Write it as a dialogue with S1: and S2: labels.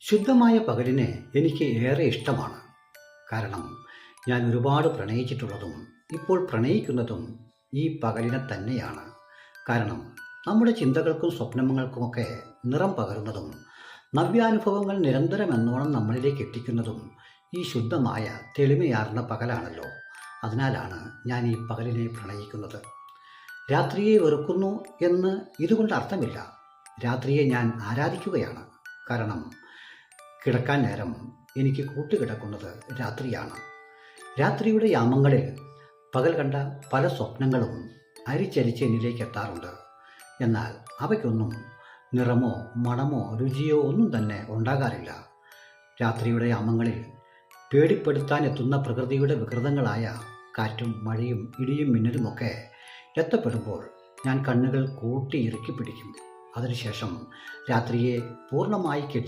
S1: ശുദ്ധമായ പകലിനെ എനിക്ക് ഏറെ ഇഷ്ടമാണ്. കാരണം ഞാൻ ഒരുപാട് പ്രണയിച്ചിട്ടുള്ളതും ഇപ്പോൾ പ്രണയിക്കുന്നതും ഈ പകലിനെ തന്നെയാണ്. കാരണം നമ്മുടെ ചിന്തകൾക്കും സ്വപ്നങ്ങൾക്കുമൊക്കെ നിറം പകരുന്നതും നവ്യാനുഭവങ്ങൾ നിരന്തരം എന്നോണം നമ്മളിലേക്ക് എത്തിക്കുന്നതും ഈ ശുദ്ധമായ തെളിമയാർന്ന പകലാണല്ലോ. അതിനാലാണ് ഞാൻ ഈ പകലിനെ പ്രണയിക്കുന്നത്. രാത്രിയെ വെറുക്കുന്നു എന്ന് ഇതുകൊണ്ട് അർത്ഥമില്ല. രാത്രിയെ ഞാൻ ആരാധിക്കുകയാണ്. കാരണം കിടക്കാൻ നേരം എനിക്ക് കൂട്ടുകിടക്കുന്നത് രാത്രിയാണ്. രാത്രിയുടെ യാമങ്ങളിൽ പകൽ കണ്ട പല സ്വപ്നങ്ങളും അരിച്ചരിച്ച് എന്നിലേക്ക് എത്താറുണ്ട് എന്നാൽ അവയ്ക്കൊന്നും നിറമോ മണമോ രുചിയോ ഒന്നും തന്നെ ഉണ്ടാകാറില്ല. രാത്രിയുടെ യാമങ്ങളിൽ പേടിപ്പെടുത്താൻ എത്തുന്ന പ്രകൃതിയുടെ വികൃതങ്ങളായ കാറ്റും മഴയും ഇടിയും മിന്നലുമൊക്കെ എത്തപ്പെടുമ്പോൾ ഞാൻ കണ്ണുകൾ കൂട്ടി ഇറുക്കി പിടിക്കും. അതിനുശേഷം രാത്രിയെ പൂർണമായി